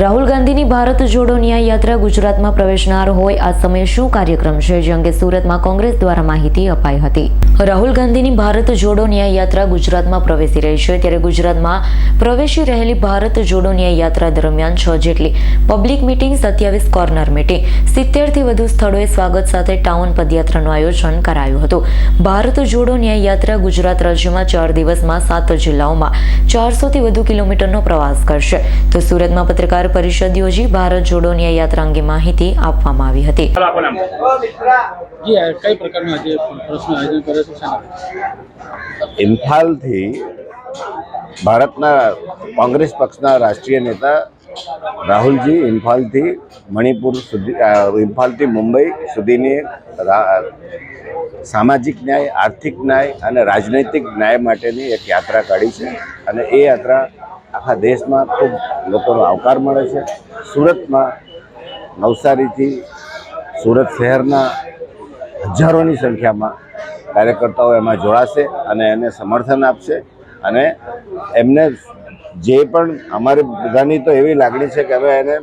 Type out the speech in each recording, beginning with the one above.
રાહુલ ગાંધીની ભારત જોડો ન્યાય યાત્રા ગુજરાતમાં પ્રવેશનાર હોય આ સમયે શું કાર્યક્રમ છે, જે અંગે સુરતમાં કોંગ્રેસ દ્વારા માહિતી અપાઈ હતી. રાહુલ ગાંધીની ભારત જોડો ન્યાય યાત્રા ગુજરાતમાં પ્રવેશી રહી છે, ત્યારે ગુજરાતમાં પ્રવેશી રહેલી ભારત જોડો ન્યાય યાત્રા દરમિયાન છ જેટલી પબ્લિક મિટિંગ સત્યાવીસ કોર્નર મિટિંગ સિત્તેરથી વધુ સ્થળોએ સ્વાગત સાથે ટાઉન પદયાત્રાનું આયોજન કરાયું હતું. ભારત જોડો ન્યાય યાત્રા ગુજરાત રાજ્યમાં ચાર દિવસમાં સાત જિલ્લાઓમાં ચારસોથી વધુ કિલોમીટરનો પ્રવાસ કરશે. તો સુરતમાં પત્રકાર પરિષદ યોજી ભારત જોડો ન્યાય યાત્રા અંગે માહિતી આપવામાં આવી હતી. ચાલો આપો નામ જી આ કઈ પ્રકારનું આજે પ્રશ્ન આયોજન કરે છે? ઇમ્ફાલથી ભારતના કોંગ્રેસ પક્ષના રાષ્ટ્રીય નેતા રાહુલજી ઇમ્ફાલથી મણિપુર સુધી ઇમ્ફાલથી મુંબઈ સુધીની સામાજિક ન્યાય આર્થિક ન્યાય અને રાજનૈતિક ન્યાય માટેની એક યાત્રા કાઢી છે. અને એ યાત્રા આખા દેશમાં ખૂબ લોકોનો આવકાર મળે છે. સુરતમાં નવસારીથી સુરત શહેરના હજારોની સંખ્યામાં કાર્યકર્તાઓ એમાં જોડાશે અને એને સમર્થન આપશે અને એમને જે પણ અમારી બધાની તો એવી લાગણી છે કે હવે એને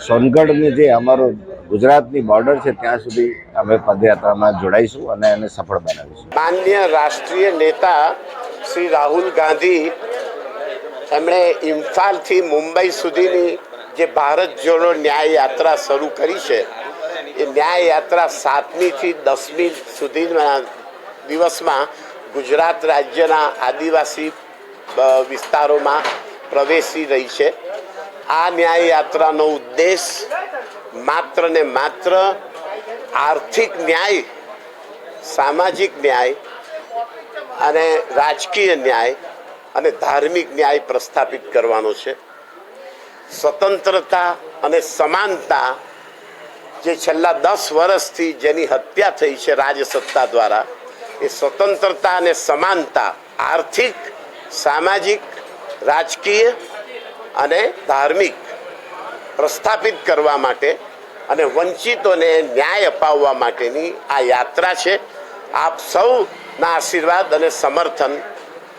સોનગઢની જે અમારો ગુજરાતની બોર્ડર છે ત્યાં સુધી અમે પદયાત્રામાં જોડાઈશું અને એને સફળ બનાવીશું. માન્ય રાષ્ટ્રીય નેતા શ્રી રાહુલ ગાંધી એમણે ઇમ્ફાલથી મુંબઈ સુધીની જે ભારત જોડો ન્યાય યાત્રા શરૂ કરી છે, એ ન્યાય યાત્રા સાતમીથી દસમી સુધીના દિવસમાં ગુજરાત રાજ્યના આદિવાસી વિસ્તારોમાં પ્રવેશી રહી છે. આ ન્યાય યાત્રાનો ઉદ્દેશ માત્ર ને માત્ર આર્થિક ન્યાય, સામાજિક ન્યાય અને રાજકીય ન્યાય અને ધાર્મિક ન્યાય પ્રસ્થાપિત કરવાનો છે. સ્વતંત્રતા અને સમાનતા જે છેલ્લા દસ વર્ષથી જેની હત્યા થઈ છે રાજસત્તા દ્વારા, એ સ્વતંત્રતા અને સમાનતા, આર્થિક, સામાજિક, રાજકીય અને ધાર્મિક પ્રસ્થાપિત કરવા માટે અને વંચિતોને ન્યાય અપાવવા માટેની આ યાત્રા છે. આપ સૌના આશીર્વાદ અને સમર્થન